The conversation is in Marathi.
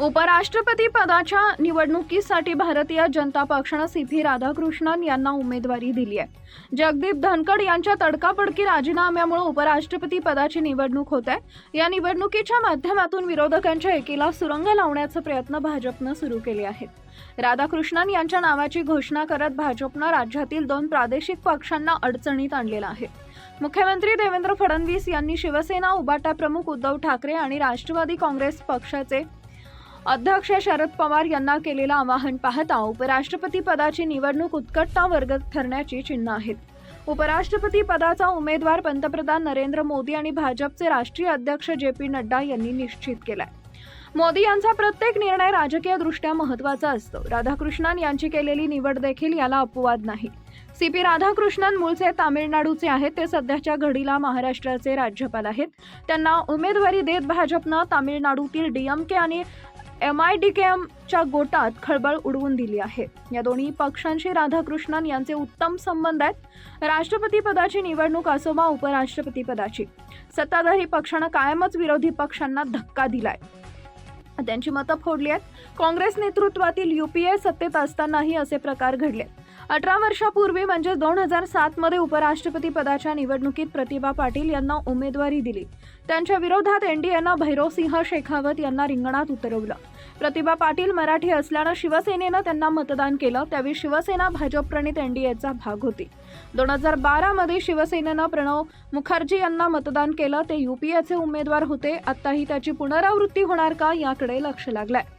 उपराष्ट्रपती पदाच्या निवडणुकीसाठी भारतीय जनता पक्षानं सी पी राधाकृष्णन यांना उमेदवारी दिली आहे. जगदीप धनखड यांच्या तडकाफडकी राजीनाम्यामुळे उपराष्ट्रपती पदाची निवडणूक होत आहे. या निवडणुकीच्या माध्यमातून विरोधकांच्या एकीला सुरंग लावण्याचा प्रयत्न भाजपनं सुरू केले आहेत. राधाकृष्णन यांच्या नावाची घोषणा करत भाजपनं राज्यातील दोन प्रादेशिक पक्षांना अडचणीत आणलेलं आहे. मुख्यमंत्री देवेंद्र फडणवीस यांनी शिवसेना उबाटा प्रमुख उद्धव ठाकरे आणि राष्ट्रवादी काँग्रेस पक्षाचे अध्यक्ष शरद पवार यांना केलेलं आवाहन पाहता उपराष्ट्रपती पदाची निवडणूक उत्कटता वर्ग ठरण्याची चिन्ह आहेत. उपराष्ट्रपती पदाचा उमेदवार पंतप्रधान नरेंद्र मोदी आणि भाजपचे राष्ट्रीय अध्यक्ष जे पी नड्डा यांनी निश्चित केलाय. मोदी यांचा प्रत्येक निर्णय राजकीयदृष्ट्या महत्त्वाचा असतो. राधाकृष्णन यांची केलेली निवड देखील याला अपवाद नाही. सी पी राधाकृष्णन मूळचे तामिळनाडूचे आहेत. ते सध्याच्या घडीला महाराष्ट्राचे राज्यपाल आहेत. त्यांना उमेदवारी देत भाजपनं तामिळनाडूतील डीएमके आणि एम आय डी के एमच्या गोटात खळबळ उडवून दिली आहे. या दोन्ही पक्षांशी राधाकृष्णन यांचे उत्तम संबंध आहेत. राष्ट्रपती पदाची निवडणूक असो वा उपराष्ट्रपती पदाची. सत्ताधारी पक्षानं कायमच विरोधी पक्षांना धक्का दिलाय. त्यांची मतं फोडली आहेत. काँग्रेस नेतृत्वातील युपीए सत्तेत असतानाही असे प्रकार घडले अठरा वर्षापूर्वी म्हणजे दोन हजार सातमध्ये उपराष्ट्रपती पदाच्या निवडणुकीत प्रतिभा पाटील यांना उमेदवारी दिली. त्यांच्या विरोधात एनडीएनं भैरवसिंह शेखावत यांना रिंगणात उतरवलं. प्रतिभा पाटील मराठी असल्यानं शिवसेनेनं त्यांना मतदान केलं त्यावेळी शिवसेना भाजप प्रणित एनडीएचा भाग होती. दोन हजार बारामध्ये शिवसेनेनं प्रणव मुखर्जी यांना मतदान केलं ते युपीएचे उमेदवार होते आत्ताही त्याची पुनरावृत्ती होणार का याकडे लक्ष लागलंय.